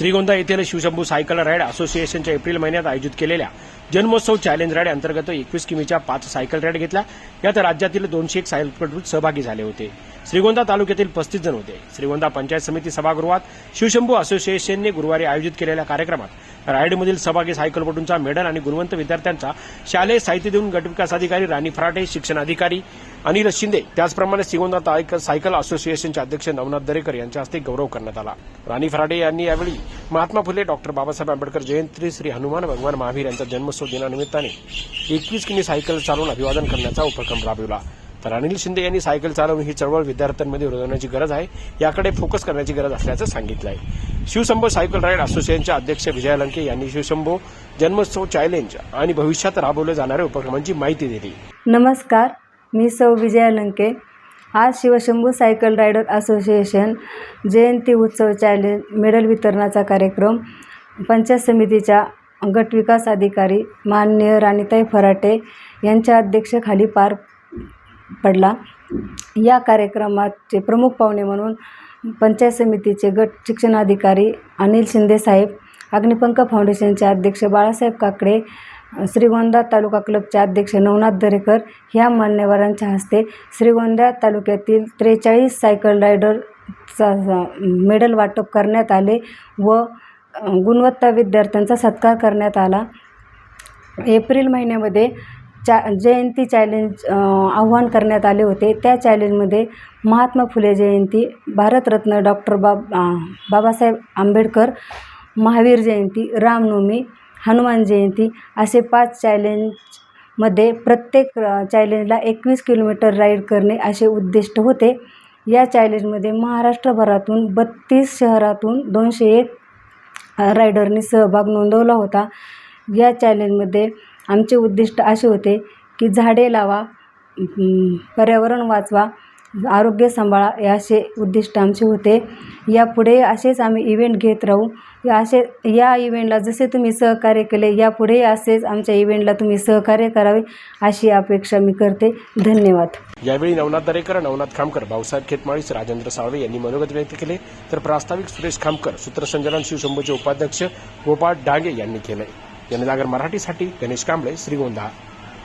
श्रीगोंदा येथील Shivshambhu cycle ride असोसिएशनच्या April महिन्यात आयोजित केलेल्या जन्मोत्सव चॅलेंज राईड अंतर्गत एकवीस किमीच्या पाच सायकल राईड घेतल्या. यात राज्यातील दोनशे एक सायकलपटू सहभागी झाले होते. श्रीगोंदा तालुक्यातील पस्तीस जण होते. श्रीगोंदा पंचायत समिती सभागृहात शिवशंभू असोसिएशनने गुरुवारी आयोजित केलेल्या कार्यक्रमात रायडमधील सहभागी सायकलपटूंचा मेडल आणि गुणवंत विद्यार्थ्यांचा शालेय साहित्य देऊन गटविकास अधिकारी राणी फराटे शिक्षण अधिकारी अनिल शिंदे त्याचप्रमाणे श्रीगोंदा सायकल असोसिएशनचे अध्यक्ष नवनाथ दरेकर यांच्या हस्ते गौरव करण्यात आला. राणी फराटे यांनी यावेळी महात्मा फुले डॉक्टर बाबासाहेब आंबेडकर जयंती श्री हनुमान भगवान महावीर यांचा जन्मोत्सव दिनानिमित्ताने एकवीस किमी सायकल चालवून अभिवादन करण्याचा उपक्रम राबविला. तर अनिल शिंदे यांनी सायकल चालवून ही चळवळ विद्यार्थ्यांमध्ये रुजवण्याची गरज आहे. याकडे फोकस करण्याची गरज असल्याचं सांगितलं आहे शिवशंभो सायकल राईड असोसिएशनचे अध्यक्ष विजय लंके यांनी शिवशंभो जन्मोत्सव चॅलेंज आणि भविष्यात राबवले जाणाऱ्या उपक्रमांची माहिती दिली. नमस्कार मी सौ विजया लंके. आज शिवशंभू सायकल रायडर असोसिएशन जयंती उत्सव चॅलेंज मेडल वितरणाचा कार्यक्रम पंचायत समितीच्या गट विकास अधिकारी माननीय राणीताई फराटे यांच्या अध्यक्षखाली पार पडला. या कार्यक्रमाचे प्रमुख पाहुणे म्हणून पंचायत समितीचे गट शिक्षणाधिकारी अनिल शिंदेसाहेब अग्निपंक अग्निपंख फाउंडेशनचे अध्यक्ष बाळासाहेब काकडे श्रीगोंदा तालुका क्लबचे अध्यक्ष नवनाथ दरेकर ह्या मान्यवरांच्या हस्ते श्रीगोंदा तालुक्यातील त्रेचाळीस सायकल रायडरचा मेडल वाटप करण्यात आले व गुणवत्ता विद्यार्थ्यांचा सत्कार करण्यात आला. एप्रिल महिन्यामध्ये चा जयंती चॅलेंज आव्हान करण्यात आले होते. त्या चॅलेंजमध्ये महात्मा फुले जयंती भारतरत्न डॉक्टर बाब बाबासाहेब आंबेडकर महावीर जयंती रामनवमी हनुमान जयंती असे पाच चॅलेंजमध्ये प्रत्येक चॅलेंजला एकवीस किलोमीटर राईड करणे असे उद्दिष्ट होते. या चॅलेंजमध्ये महाराष्ट्रभरातून बत्तीस शहरातून दोनशे एक रायडरनी सहभाग नोंदवला होता. या चॅलेंजमध्ये आमचे उद्दिष्ट असे होते की झाडे लावा पर्यावरण वाचवा आरोग्य सांभाळा हे असे उद्दिष्ट आमचे होते. यापुढे असेच आम्ही इव्हेंट घेत राहू. या असे या इव्हेंटला जसे तुम्ही सहकार्य केले यापुढे असेच आमच्या इव्हेंटला तुम्ही सहकार्य करावे अशी अपेक्षा मी करते. धन्यवाद. यावेळी नवनाथ दरेकर नवनाथ खामकर भाऊसाहेब खेतमाळीस राजेंद्र साळवे यांनी मनोगत व्यक्त केले. तर प्रास्ताविक सुरेश खामकर सूत्रसंचालन शिवशंभूचे उपाध्यक्ष गोपाळ डांगे यांनी केलंय जनजागर मराठीसाठी गणेश कांबळे श्रीगोंदा.